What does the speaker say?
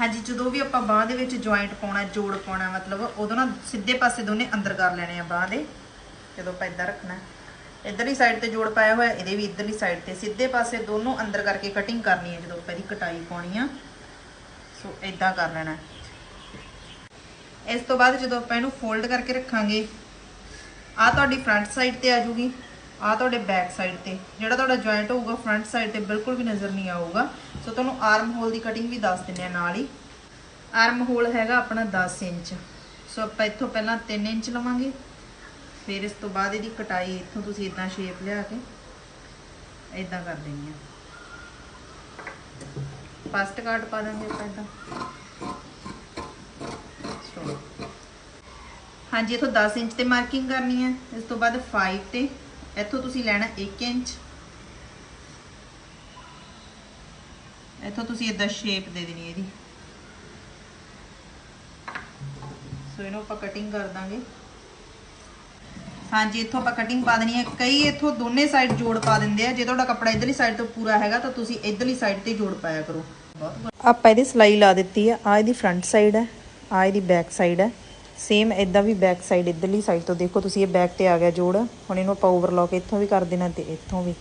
ਹਾਂਜੀ, ਜਦੋਂ ਵੀ ਆਪਾਂ ਬਾਹ ਦੇ ਵਿੱਚ ਜੁਆਇੰਟ ਪਾਉਣਾ, ਜੋੜ ਪਾਉਣਾ, ਮਤਲਬ ਉਦੋਂ ਨਾ ਸਿੱਧੇ ਪਾਸੇ ਦੋਨੇ ਅੰਦਰ ਕਰ ਲੈਣੇ ਆ ਬਾਹ ਦੇ। ਜਦੋਂ ਆਪਾਂ ਇਦਾਂ ਰੱਖਣਾ। ਇਧਰਲੀ ਸਾਈਡ ਤੇ ਜੋੜ ਪਾਇਆ ਹੋਇਆ, ਇਹਦੇ ਵੀ ਇਧਰਲੀ ਸਾਈਡ ਤੇ ਸਿੱਧੇ ਪਾਸੇ ਦੋਨੋਂ ਅੰਦਰ ਕਰਕੇ ਕਟਿੰਗ ਕਰਨੀ ਹੈ ਜਦੋਂ ਆਪਾਂ ਇਹਦੀ ਕਟਾਈ ਪਾਉਣੀ ਆ। ਸੋ ਇਦਾਂ ਕਰ ਲੈਣਾ। ਇਸ ਤੋਂ ਬਾਅਦ ਜਦੋਂ ਆਪਾਂ ਇਹਨੂੰ ਫੋਲਡ ਕਰਕੇ ਰੱਖਾਂਗੇ ਆ ਤੁਹਾਡੀ ਫਰੰਟ ਸਾਈਡ ਤੇ ਆ ਜੂਗੀ। ਆ ਤੁਹਾਡੇ ਬੈਕ ਸਾਈਡ ਤੇ, ਜਿਹੜਾ ਤੁਹਾਡਾ ਜੁਆਇੰਟ ਹੋਊਗਾ ਫਰੰਟ ਸਾਈਡ ਤੇ ਬਿਲਕੁਲ ਵੀ ਨਜ਼ਰ ਨਹੀਂ ਆਊਗਾ। ਸੋ ਤੁਹਾਨੂੰ ਆਰਮ ਹੋਲ ਦੀ ਕਟਿੰਗ ਵੀ ਦੱਸ ਦਿੰਨੇ ਆ ਨਾਲ ਹੀ। ਆਰਮ ਹੋਲ ਹੈਗਾ ਆਪਣਾ 10 ਇੰਚ। ਸੋ ਆਪਾਂ ਇੱਥੋਂ ਪਹਿਲਾਂ 3 ਇੰਚ ਲਵਾਂਗੇ। ਫਿਰ ਇਸ ਤੋਂ ਬਾਅਦ ਇਹਦੀ ਕਟਾਈ ਇੱਥੋਂ ਤੁਸੀਂ ਇਦਾਂ ਸ਼ੇਪ ਲਿਆ ਕੇ ਇਦਾਂ ਕਰ ਦੇਣੀ ਆ। ਫਸਟ ਕਾਟ ਪਾ ਦਾਂਗੇ ਆਪਾਂ ਇਦਾਂ ਹਾਂਜੀ, ਇਥੋਂ 10 ਇੰਚ ਤੇ ਮਾਰਕਿੰਗ ਕਰਨੀ ਹੈ। ਇਸ ਤੋਂ ਬਾਅਦ 5 ਤੇ ਇੱਥੋਂ ਤੁਸੀਂ ਲੈਣਾ 1 ਇੰਚ। ਇੱਥੋਂ ਤੁਸੀਂ ਇਦਾਂ ਸ਼ੇਪ ਦੇ ਦੇਣੀ ਇਹਦੀ। ਸੋ ਇਹਨੂੰ ਆਪਾਂ ਕਟਿੰਗ ਕਰ ਦਾਂਗੇ। ਹਾਂਜੀ, ਇੱਥੋਂ ਆਪਾਂ ਕਟਿੰਗ ਪਾ ਦੇਣੀ ਹੈ। ਕਈ ਇੱਥੋਂ ਦੋਨੇ ਸਾਈਡ ਜੋੜ ਪਾ ਦਿੰਦੇ ਆ। ਜੇ ਤੁਹਾਡਾ ਕੱਪੜਾ ਇਧਰਲੀ ਸਾਈਡ ਤੋਂ ਪੂਰਾ ਹੈਗਾ, ਤਾਂ ਤੁਸੀਂ ਇਧਰਲੀ ਸਾਈਡ ਤੇ ਜੋੜ ਪਾਇਆ ਕਰੋ। ਆਪਾਂ ਇਹਦੀ ਸਲਾਈ ਲਾ ਦਿੱਤੀ ਆ। ਆ ਇਹਦੀ ਫਰੰਟ ਸਾਈਡ ਹੈ ਆ ਇਹਦੀ ਬੈਕ ਸਾਈਡ ਹੈ। ਸੇਮ ਇਦਾਂ ਵੀ ਬੈਕ ਸਾਈਡ ਇਧਰਲੀ ਸਾਈਡ ਤੋਂ ਦੇਖੋ, ਤੁਸੀਂ ਇਹ ਬੈਕ ਤੇ ਆ ਗਿਆ ਜੋੜ, ਹੁਣ ਇਹਨੂੰ ਆਪਾਂ ਓਵਰਲੌਕ ਇੱਥੋਂ ਵੀ ਕਰ ਦੇਣਾ ਤੇ ਇੱਥੋਂ ਵੀ।